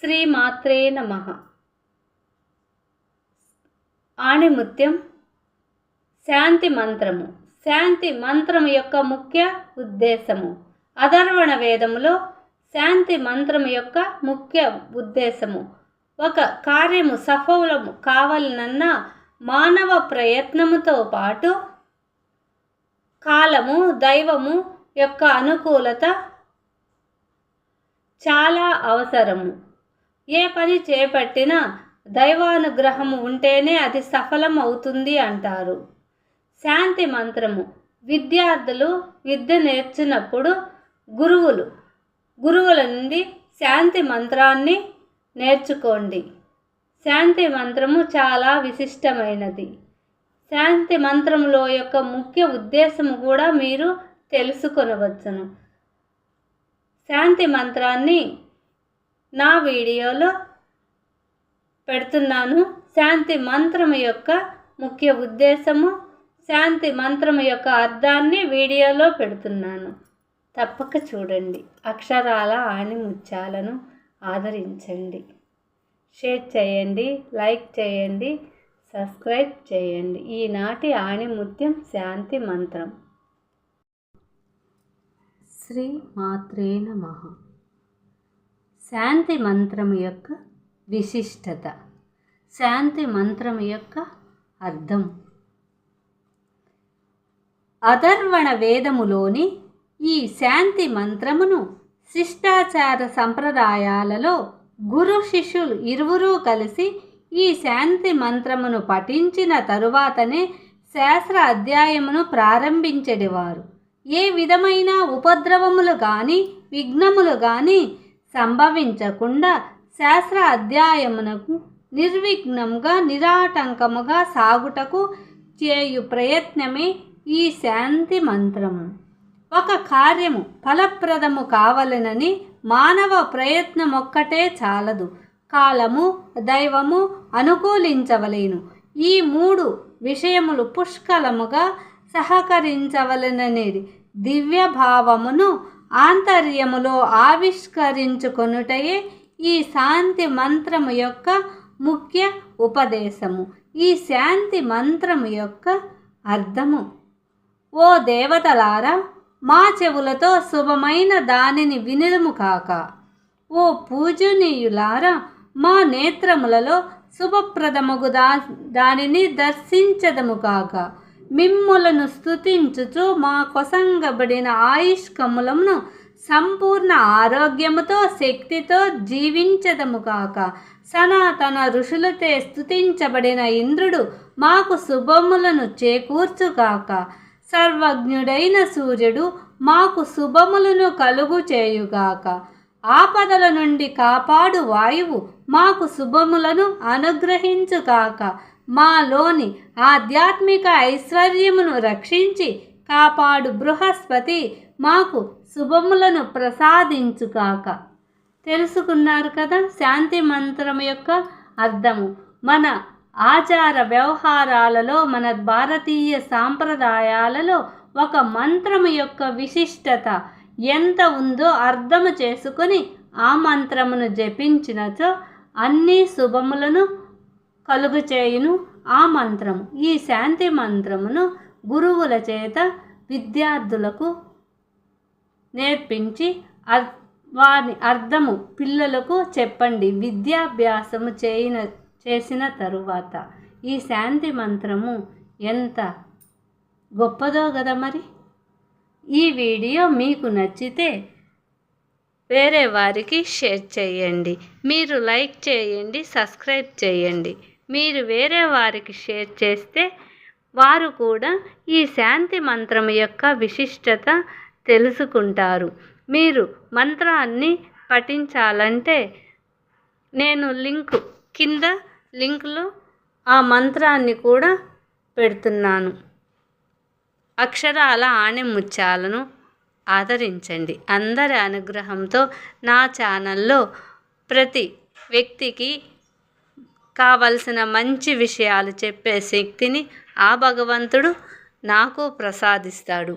శ్రీమాత్రే నమ. ఆణిముత్యం శాంతి మంత్రము. శాంతి మంత్రం యొక్క ముఖ్య ఉద్దేశము. అధర్వణ వేదములో శాంతి మంత్రం యొక్క ముఖ్య ఉద్దేశము. ఒక కార్యము సఫలము కావాలనన్న మానవ ప్రయత్నముతో పాటు కాలము దైవము యొక్క అనుకూలత చాలా అవసరము. ఏ పని చేపట్టినా దైవానుగ్రహం ఉంటేనే అది సఫలం అవుతుంది అంటారు. శాంతి మంత్రము. విద్యార్థులు విద్య నేర్చినప్పుడు గురువులు గురువుల నుండి శాంతి మంత్రాన్ని నేర్చుకోండి. శాంతి మంత్రము చాలా విశిష్టమైనది. శాంతి మంత్రంలో యొక్క ముఖ్య ఉద్దేశము కూడా మీరు తెలుసుకొనవచ్చును. శాంతి మంత్రాన్ని నా వీడియోలో పెడుతున్నాను. శాంతి మంత్రం యొక్క ముఖ్య ఉద్దేశము శాంతి మంత్రం యొక్క అర్థాన్ని వీడియోలో పెడుతున్నాను. తప్పక చూడండి. అక్షరాల ఆణిముత్యాలను ఆదరించండి. షేర్ చేయండి లైక్ చేయండి సబ్స్క్రైబ్ చేయండి. ఈనాటి ఆణిముత్యం శాంతి మంత్రం. శ్రీ మాత్రే నమః. శాంతి మంత్రం యొక్క విశిష్టత. శాంతి మంత్రం యొక్క అర్థం. అధర్వణ వేదములోని ఈ శాంతి మంత్రమును శిష్టాచార సంప్రదాయాలలో గురు శిష్యులు ఇరువురూ కలిసి ఈ శాంతి మంత్రమును పఠించిన తరువాతనే శాస్త్ర అధ్యాయమును ప్రారంభించెడివారు. ఏ విధమైన ఉపద్రవములు కానీ విఘ్నములు కానీ సంభవించకుండా శాస్త్ర అధ్యాయమునకు నిర్విఘ్నంగా నిరాటంకముగా సాగుటకు చేయు ప్రయత్నమే ఈ శాంతి మంత్రము. ఒక కార్యము ఫలప్రదము కావలనని మానవ ప్రయత్నం ఒక్కటే చాలదు. కాలము దైవము అనుకూలించవలేను. ఈ మూడు విషయములు పుష్కలముగా సహకరించవలననేది దివ్య భావమును ఆంతర్యములో ఆవిష్కరించుకొనుటయే ఈ శాంతి మంత్రము యొక్క ముఖ్య ఉపదేశము. ఈ శాంతి మంత్రము యొక్క అర్థము. ఓ దేవతలారా మా చెవులతో శుభమైన దానిని వినుము కాక. ఓ పూజనీయులారా మా నేత్రములలో శుభప్రదముగు దా దానిని దర్శించదము కాక. మిమ్ములను స్థుతించుచు మా కొసంగబడిన ఆయుష్కములను సంపూర్ణ ఆరోగ్యముతో శక్తితో జీవించదము కాక సనాతన ఋషులతే స్థుతించబడిన ఇంద్రుడు మాకు శుభములను చేకూర్చుగాక సర్వజ్ఞుడైన సూర్యుడు మాకు శుభములను కలుగు చేయుగాక ఆపదల నుండి కాపాడు వాయువు మాకు శుభములను అనుగ్రహించుగాక మాలోని ఆధ్యాత్మిక ఐశ్వర్యమును రక్షించి కాపాడు బృహస్పతి మాకు శుభములను ప్రసాదించుగాక. తెలుసుకున్నారు కదా శాంతి మంత్రం యొక్క అర్థము. మన ఆచార వ్యవహారాలలో మన భారతీయ సాంప్రదాయాలలో ఒక మంత్రము యొక్క విశిష్టత ఎంత ఉందో అర్థము చేసుకొని ఆ మంత్రమును జపించినచో అన్ని శుభములను కలుగు చేయును ఆ మంత్రము. ఈ శాంతి మంత్రమును గురువుల చేత విద్యార్థులకు నేర్పించి అర్ వారి అర్థము పిల్లలకు చెప్పండి. విద్యాభ్యాసము చేయిన చేసిన తరువాత ఈ శాంతి మంత్రము ఎంత గొప్పదో కదా మరి? ఈ వీడియో మీకు నచ్చితే వేరే వారికి షేర్ చేయండి. మీరు లైక్ చేయండి సబ్స్క్రైబ్ చేయండి. మీరు వేరే వారికి షేర్ చేస్తే వారు కూడా ఈ శాంతి మంత్రం యొక్క విశిష్టత తెలుసుకుంటారు. మీరు మంత్రాన్ని పఠించాలంటే నేను లింక్ కింద లింక్లో ఆ మంత్రాన్ని కూడా పెడుతున్నాను. అక్షరాల ఆణిముత్యాలను ఆదరించండి. అందరి అనుగ్రహంతో నా ఛానల్లో ప్రతి వ్యక్తికి కావలసిన మంచి విషయాలు చెప్పే శక్తిని ఆ భగవంతుడు నాకు ప్రసాదిస్తాడు.